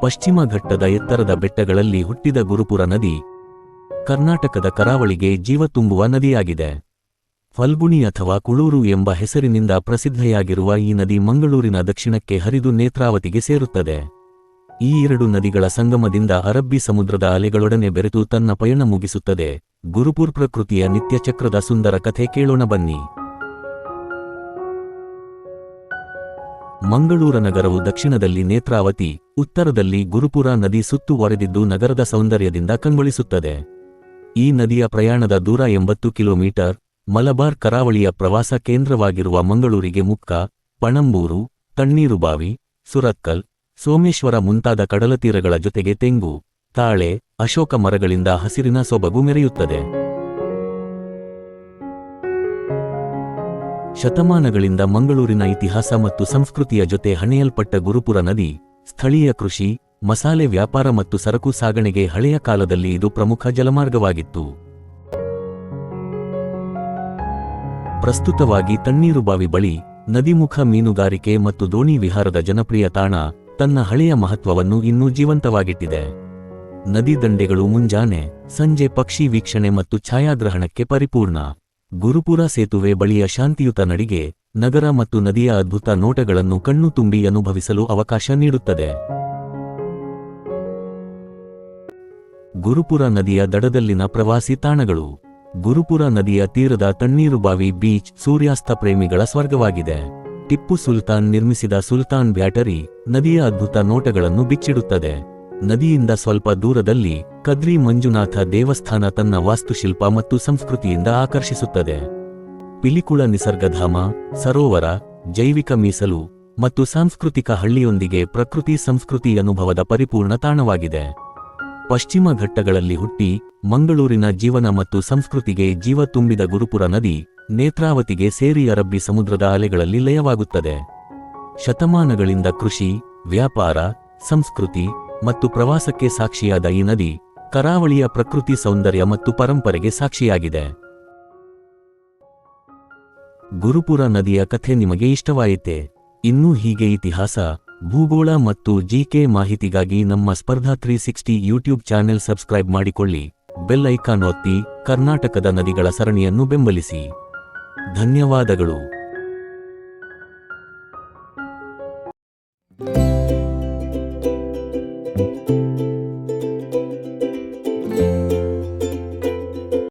ಪಶ್ಚಿಮ ಘಟ್ಟದ ಎತ್ತರದ ಬೆಟ್ಟಗಳಲ್ಲಿ ಹುಟ್ಟಿದ ಗುರುಪುರ ನದಿ ಕರ್ನಾಟಕದ ಕರಾವಳಿಗೆ ಜೀವ ತುಂಬುವ ನದಿಯಾಗಿದೆ. ಫಲ್ಗುಣಿ ಅಥವಾ ಕುಳೂರು ಎಂಬ ಹೆಸರಿನಿಂದ ಪ್ರಸಿದ್ಧೆಯಾಗಿರುವ ಈ ನದಿ ಮಂಗಳೂರಿನ ದಕ್ಷಿಣಕ್ಕೆ ಹರಿದು ನೇತ್ರಾವತಿಗೆ ಸೇರುತ್ತದೆ. ಈ ಎರಡು ನದಿಗಳ ಸಂಗಮದಿಂದ ಅರಬ್ಬಿ ಸಮುದ್ರದ ಅಲೆಗಳೊಡನೆ ಬೆರೆತು ತನ್ನ ಪಯಣ ಮುಗಿಸುತ್ತದೆ. ಗುರುಪುರ್ ಪ್ರಕೃತಿಯ ನಿತ್ಯಚಕ್ರದ ಸುಂದರ ಕಥೆ ಕೇಳೋಣ ಬನ್ನಿ. ಮಂಗಳೂರ ನಗರವು ದಕ್ಷಿಣದಲ್ಲಿ ನೇತ್ರಾವತಿ, ಉತ್ತರದಲ್ಲಿ ಗುರುಪುರ ನದಿ ಸುತ್ತುವರೆದಿದ್ದು ನಗರದ ಸೌಂದರ್ಯದಿಂದ ಕಂಗೊಳಿಸುತ್ತದೆ. ಈ ನದಿಯ ಪ್ರಯಾಣದ ದೂರ ಎಂಬತ್ತು ಕಿಲೋಮೀಟರ್, ಮಲಬಾರ್ ಕರಾವಳಿಯ ಪ್ರವಾಸ ಕೇಂದ್ರವಾಗಿರುವ ಮಂಗಳೂರಿಗೆ ಮುಕ್ಕ ಪಣಂಬೂರು, ತಣ್ಣೀರುಬಾವಿ, ಸುರತ್ಕಲ್, ಸೋಮೇಶ್ವರ ಮುಂತಾದ ಕಡಲತೀರಗಳ ಜೊತೆಗೆ ತೆಂಗು, ತಾಳೆ, ಅಶೋಕ ಮರಗಳಿಂದ ಹಸಿರಿನ ಸೊಬಗು ಮೆರೆಯುತ್ತದೆ. ಶತಮಾನಗಳಿಂದ ಮಂಗಳೂರಿನ ಇತಿಹಾಸ ಮತ್ತು ಸಂಸ್ಕೃತಿಯ ಜೊತೆ ಹಣೆಯಲ್ಪಟ್ಟ ಗುರುಪುರ ನದಿ, ಸ್ಥಳೀಯ ಕೃಷಿ, ಮಸಾಲೆ ವ್ಯಾಪಾರ ಮತ್ತು ಸರಕು ಸಾಗಣೆಗೆ ಹಳೆಯ ಕಾಲದಲ್ಲಿ ಇದು ಪ್ರಮುಖ ಜಲಮಾರ್ಗವಾಗಿತ್ತು. ಪ್ರಸ್ತುತವಾಗಿ ತಣ್ಣೀರುಬಾವಿ ಬಳಿ, ನದಿಮುಖ ಮೀನುಗಾರಿಕೆ ಮತ್ತು ದೋಣಿ ವಿಹಾರದ ಜನಪ್ರಿಯ ತಾಣ, ತನ್ನ ಹಳೆಯ ಮಹತ್ವವನ್ನು ಇನ್ನೂ ಜೀವಂತವಾಗಿಟ್ಟಿದೆ. ನದಿ ದಂಡೆಗಳು ಮುಂಜಾನೆ, ಸಂಜೆ ಪಕ್ಷಿ ವೀಕ್ಷಣೆ ಮತ್ತು ಛಾಯಾಗ್ರಹಣಕ್ಕೆ ಪರಿಪೂರ್ಣ. ಗುರುಪುರ ಸೇತುವೆ ಬಳಿಯ ಶಾಂತಿಯುತ ನಡಿಗೆ, ನಗರ ಮತ್ತು ನದಿಯ ಅದ್ಭುತ ನೋಟಗಳನ್ನು ಕಣ್ಣು ತುಂಬಿ ಅನುಭವಿಸಲು ಅವಕಾಶ ನೀಡುತ್ತದೆ. ಗುರುಪುರ ನದಿಯ ದಡದಲ್ಲಿನ ಪ್ರವಾಸಿ ತಾಣಗಳು. ಗುರುಪುರ ನದಿಯ ತೀರದ ತಣ್ಣೀರುಬಾವಿ ಬೀಚ್ ಸೂರ್ಯಾಸ್ತ ಪ್ರೇಮಿಗಳ ಸ್ವರ್ಗವಾಗಿದೆ. ಟಿಪ್ಪು ಸುಲ್ತಾನ್ ನಿರ್ಮಿಸಿದ ಸುಲ್ತಾನ್ ಬ್ಯಾಟರಿ ನದಿಯ ಅದ್ಭುತ ನೋಟಗಳನ್ನು ಬಿಚ್ಚಿಡುತ್ತದೆ. ನದಿಯಿಂದ ಸ್ವಲ್ಪ ದೂರದಲ್ಲಿ ಕದ್ರಿ ಮಂಜುನಾಥ ದೇವಸ್ಥಾನ ತನ್ನ ವಾಸ್ತುಶಿಲ್ಪ ಮತ್ತು ಸಂಸ್ಕೃತಿಯಿಂದ ಆಕರ್ಷಿಸುತ್ತದೆ. ಪಿಲಿಕುಳ ನಿಸರ್ಗಧಾಮ, ಸರೋವರ, ಜೈವಿಕ ಮೀಸಲು ಮತ್ತು ಸಾಂಸ್ಕೃತಿಕ ಹಳ್ಳಿಯೊಂದಿಗೆ ಪ್ರಕೃತಿ ಸಂಸ್ಕೃತಿ ಅನುಭವದ ಪರಿಪೂರ್ಣ ತಾಣವಾಗಿದೆ. ಪಶ್ಚಿಮ ಘಟ್ಟಗಳಲ್ಲಿ ಹುಟ್ಟಿ ಮಂಗಳೂರಿನ ಜೀವನ ಮತ್ತು ಸಂಸ್ಕೃತಿಗೆ ಜೀವ ತುಂಬಿದ ಗುರುಪುರ ನದಿ ನೇತ್ರಾವತಿಗೆ ಸೇರಿ ಅರಬ್ಬಿ ಸಮುದ್ರದ ಅಲೆಗಳಲ್ಲಿ ಲಯವಾಗುತ್ತದೆ. ಶತಮಾನಗಳಿಂದ ಕೃಷಿ, ವ್ಯಾಪಾರ, ಸಂಸ್ಕೃತಿ ಮತ್ತು ಪ್ರವಾಸಕ್ಕೆ ಸಾಕ್ಷಿಯಾದ ಈ ನದಿ, ಕರಾವಳಿಯ ಪ್ರಕೃತಿ ಸೌಂದರ್ಯ ಮತ್ತು ಪರಂಪರೆಗೆ ಸಾಕ್ಷಿಯಾಗಿದೆ. ಗುರುಪುರ ನದಿಯ ಕಥೆ ನಿಮಗೆ ಇಷ್ಟವಾಯಿತೆ? ಇನ್ನೂ ಹೀಗೆ ಇತಿಹಾಸ, ಭೂಗೋಳ ಮತ್ತು ಜಿಕೆ ಮಾಹಿತಿಗಾಗಿ ನಮ್ಮ Spardha three sixty YouTube channel subscribe ಮಾಡಿಕೊಳ್ಳಿ. ಬೆಲ್ ಐಕಾನ್ ಒತ್ತಿ, ಕರ್ನಾಟಕದ ನದಿಗಳ ಸರಣಿಯನ್ನು ಬೆಂಬಲಿಸಿ. ಧನ್ಯವಾದಗಳು.